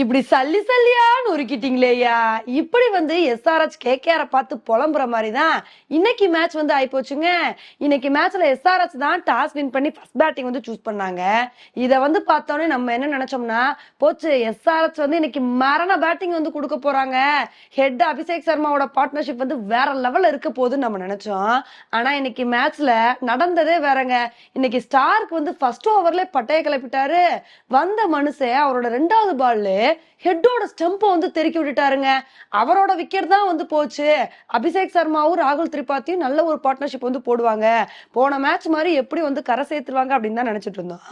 இப்படி சல்லி சல்லியான்னு உருக்கிட்டீங்களேயா இப்படி வந்து எஸ்ஆர்ஹெச் கேகேஆர பார்த்து புலம்புற மாதிரி தான் இன்னைக்கு மேட்ச் வந்து ஆயிப்போச்சுங்க. இன்னைக்கு மேட்ச்ல எஸ்ஆர்ஹெச் தான் டாஸ் வின் பண்ணி ஃபர்ஸ்ட் பேட்டிங் வந்து சூஸ் பண்ணாங்க. இதை வந்து பார்த்தோன்னே நம்ம என்ன நினைச்சோம்னா போச்சு எஸ்ஆர்ஹெச் வந்து இன்னைக்கு மரண பேட்டிங் வந்து கொடுக்க போறாங்க. ஹெட் அபிஷேக் சர்மாவோட பார்ட்னர்ஷிப் வந்து வேற லெவல்ல இருக்க போகுதுன்னு நம்ம நினைச்சோம். ஆனா இன்னைக்கு மேட்ச்ல நடந்ததே வேறங்க. இன்னைக்கு ஸ்டார்க்கு வந்து ஃபர்ஸ்ட் ஓவர்ல பட்டைய கிளப்பிட்டாரு. வந்த மனுஷன் அவரோட ரெண்டாவது பால்லு ஹெட்டோட ஸ்டெம்பை வந்து தெருக்கி விட்டுட்டாருங்க. அவரோட விக்கெட் தான் வந்து போச்சு. அபிஷேக் சர்மாவும் ராகுல் திரிபாத்தியும் நல்ல ஒரு பார்ட்னர்ஷிப் வந்து போடுவாங்க. போன மேட்ச் மாதிரி எப்படி வந்து கரை சேர்த்துருவாங்க அப்படின்னு தான் நினைச்சிட்டு இருந்தோம்.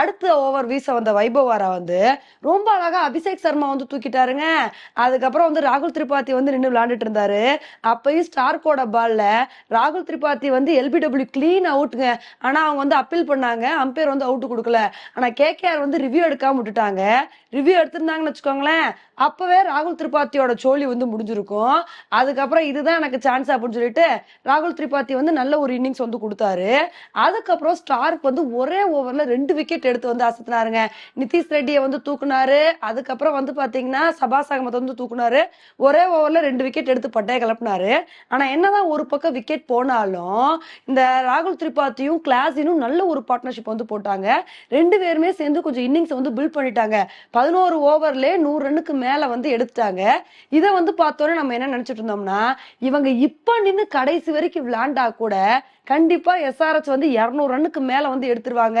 அடுத்த ஓவர் வீச வந்த வைபவாரா வந்து ரொம்ப அழகா அபிஷேக் சர்மா வந்து தூக்கிட்டாருங்க. அதுக்கப்புறம் வந்து ராகுல் திரிபாத்தி வந்து நின்று விளையாண்டுட்டு இருந்தாரு. அப்பயும் ஸ்டார்க்கோட பால்ல ராகுல் திரிபாத்தி வந்து எல்பிடபிள்யூ கிளீன் அவுட்டுங்க ஆனா அவங்க வந்து அப்பீல் பண்ணாங்க. அம்பையர் வந்து அவுட் கொடுக்கல. ஆனா கேகேஆர் வந்து ரிவ்யூ எடுக்காம விட்டுட்டாங்க. ரிவ்யூ எடுத்திருந்தாங்கன்னு வச்சுக்கோங்களேன். அப்பவே ராகுல் திரிபாத்தியோட சோழி வந்து முடிஞ்சிருக்கும். அதுக்கப்புறம் இதுதான் எனக்கு சான்ஸ் அப்படின்னு சொல்லிட்டு ராகுல் திரிபாத்தி வந்து நல்ல ஒரு இன்னிங்ஸ் வந்து கொடுத்தாரு. அதுக்கப்புறம் ஸ்டார்க் வந்து ஒரே ஓவர்ல ரெண்டு விக்கெட் எடுத்து வந்து அசத்தினாருங்க. நிதிஷ் ரெட்டியை வந்து தூக்குனாரு. அதுக்கப்புறம் வந்து பாத்தீங்கன்னா சபாஸ் அகமத் வந்து தூக்குனாரு. ஒரே ஓவர்ல ரெண்டு விக்கெட் எடுத்து பட்டையை கிளப்பினாரு. ஆனா என்னதான் ஒரு பக்கம் விக்கெட் போனாலும் இந்த ராகுல் திரிபாத்தியும் கிளாஸினும் நல்ல ஒரு பார்ட்னர்ஷிப் வந்து போட்டாங்க. ரெண்டு பேருமே சேர்ந்து கொஞ்சம் இன்னிங்ஸ் வந்து பில்ட் பண்ணிட்டாங்க. பதினோரு ஓவர் ஓவர்லே நூறு ரன்னுக்கு மேலே வந்து எடுத்துட்டாங்க இதை வந்து பார்த்தோன்னே நம்ம என்ன நினச்சிட்டு இருந்தோம்னா இவங்க இப்போ நின்று கடைசி வரைக்கும் விளாண்டா கூட கண்டிப்பாக எஸ்ஆர்எச் வந்து இரநூறு ரன்னுக்கு மேலே வந்து எடுத்துருவாங்க.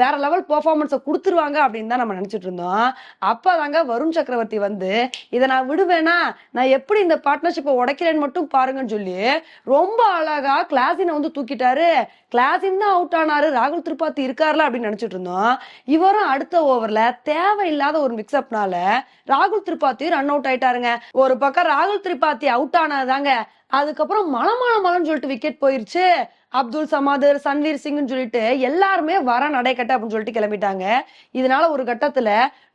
வேற லெவல் பர்ஃபார்மன்ஸை கொடுத்துருவாங்க அப்படின்னு தான் நம்ம நினச்சிட்டு இருந்தோம். அப்பதாங்க வருண் சக்கரவர்த்தி வந்து இதை நான் விடுவேனா? நான் எப்படி இந்த பார்ட்னர்ஷிப்பை உடைக்கிறேன்னு மட்டும் பாருங்கன்னு சொல்லி ரொம்ப அழகா கிளாஸினை வந்து தூக்கிட்டாரு. கிளாஸின் தான் அவுட் ஆனாரு. ராகுல் திரிபாத்தி இருக்காருல அப்படின்னு நினச்சிட்டு இருந்தோம். இவரும் அடுத்த ஓவரில் தேவையில்லாத ஒரு மிக்ஸ்அப்னால ராகுல் திரிபாத்தி ரன் அவுட் ஆயிட்டாருங்க. ஒரு பக்கம் ராகுல் திரிபாத்தி அவுட் ஆனதாங்க அதுக்கப்புறம் மலமல மலன்னு சொல்லிட்டு விக்கெட் போயிருச்சு. அப்துல் சமாதர் சன்வீர் சிங்னு சொல்லிட்டு எல்லாருமே வர நடைக்கட்ட அப்படின்னு சொல்லிட்டு கிளம்பிட்டாங்க. இதனால ஒரு கட்டத்துல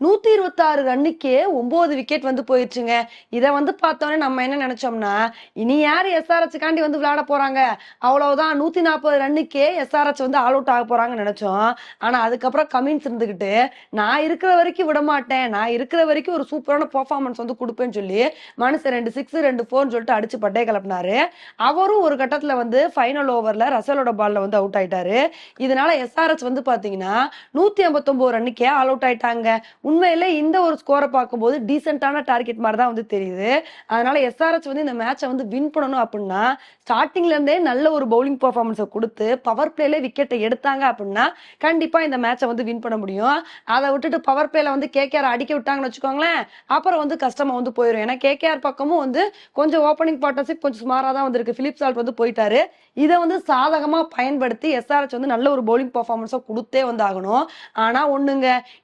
நூத்தி இருபத்தாறு ரன்னுக்கே ஒன்பது விக்கெட் வந்து போயிருச்சுங்க. இதை வந்து பார்த்தோன்னே நம்ம என்ன நினைச்சோம்னா இனி யார் எஸ்ஆர்எச் காண்டி வந்து விளையாட போறாங்க? அவ்வளவுதான் நூத்தி நாற்பது ரன்னுக்கே எஸ்ஆர்எச் வந்து ஆல் அவுட் ஆக போறாங்கன்னு நினைச்சோம். ஆனா அதுக்கப்புறம் கமின்ஸ் இருந்துகிட்டு நான் இருக்கிற வரைக்கும் விட மாட்டேன் நான் இருக்கிற வரைக்கும் ஒரு சூப்பரான பெர்ஃபார்மன்ஸ் வந்து கொடுப்பேன்னு சொல்லி மனசு ரெண்டு சிக்ஸ் ரெண்டு ஃபோர்னு சொல்லிட்டு அடிச்சு பட்டைய கிளப்பினாரு. அவரும் ஒரு கட்டத்துல வந்து ஃபைனல் ஓவர்ல ரசலோட பால்ல வந்து அவுட் ஆயிட்டாரு. இதனால எஸ்ஆர்எஸ் வந்து பாத்தீங்கன்னா நூத்தி ஐம்பத்தொன்பது ரன்னுக்கே ஆல் அவுட் ஆயிட்டாங்க. உண்மையில இந்த ஒரு ஸ்கோரை பார்க்கும்போது டீசென்டான டார்கெட் மாதிரி தான் வந்து தெரியுது. அதனால எஸ்ஆர்எஸ் வந்து இந்த மேட்சை வந்து வின் பண்ணணும் அப்படின்னா ஸ்டார்டிங்ல இருந்தே நல்ல ஒரு பவுலிங் பெர்ஃபார்மன்ஸை கொடுத்து பவர் பிளேல விக்கெட்டை எடுத்தாங்க அப்படின்னா கண்டிப்பா இந்த மேட்சை வந்து வின் பண்ண முடியும். அதை விட்டுட்டு பவர் பிளேல வந்து கேகேஆர் அடிக்க விட்டாங்கன்னு வச்சுக்கோங்களேன் அப்புறம் வந்து கஷ்டமா வந்து போயிடும் ஏன்னா கேகேஆர் பக்கமும் வந்து கொஞ்சம் ஓப்பனிங் பார்ட்னர்ஷிப் கொஞ்சம் சுமாராக தான் வந்திருக்கு. பிலிப் சால்ட் வந்து போயிட்டாரு. இதை வந்து சாதகமா பயன்படுத்தி எஸ்ஆர்ஹெச் வந்து நல்ல ஒரு பவுலிங் பர்ஃபார்மன்ஸாக கொடுத்தே வந்து ஆகணும் ஆனா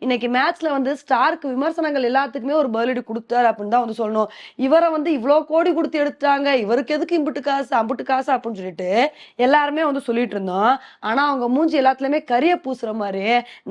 இன்னைக்கு மேட்ச்ல வந்து ஸ்டார்க்கு விமர்சனங்கள் எல்லாத்துக்குமே ஒரு பதிலடி கொடுத்தாரு அப்படின்னு தான் வந்து சொல்லணும். இவரை வந்து இவ்வளோ கோடி கொடுத்து எடுத்தாங்க. இவருக்கு எதுக்கு இம்புட்டு காசு அம்புட்டு காசு அப்படின்னு சொல்லிட்டு எல்லாருமே வந்து சொல்லிட்டு இருந்தோம். ஆனா அவங்க மூஞ்சி எல்லாத்துலயுமே கரிய பூசுற மாதிரி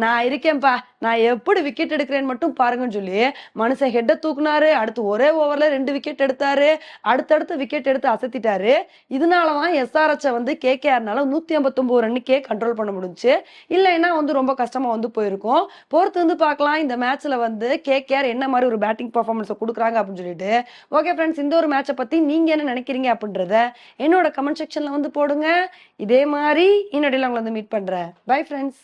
நான் இருக்கேன்ப்பா. நான் எப்படி விக்கெட் எடுக்கிறேன்னு மட்டும் பாருங்கன்னு சொல்லி மனுஷன் ஹெட்டை தூக்குனாரு. அடுத்து ஒரே ஓவர்ல ரெண்டு விக்கெட் எடுத்தாரு. அடுத்தடுத்து விக்கெட் எடுத்து அசத்திட்டாரு. இதனால தான் எஸ்ஆர்எஸ் வந்து கேகேஆர்னால நூத்தி ஐம்பத்தொன்பது ரன்னுக்கே கண்ட்ரோல் பண்ண முடிஞ்சுச்சு. இல்லைன்னா வந்து ரொம்ப கஷ்டமா வந்து போயிருக்கும். பொறுத்து வந்து பார்க்கலாம். இந்த மேட்ச்ல வந்து கேகேஆர் என்ன மாதிரி ஒரு பேட்டிங் பர்ஃபார்மன்ஸை கொடுக்குறாங்க அப்படின்னு சொல்லிட்டு. ஓகே ஃப்ரெண்ட்ஸ் இந்த ஒரு மேட்சை பத்தி நீங்க என்ன நினைக்கிறீங்க அப்படின்றத என்னோட கமெண்ட் செக்ஷன்ல வந்து போடுங்க. இதே மாதிரி இன்னொடையில உங்களை வந்து மீட் பண்றேன். Bye friends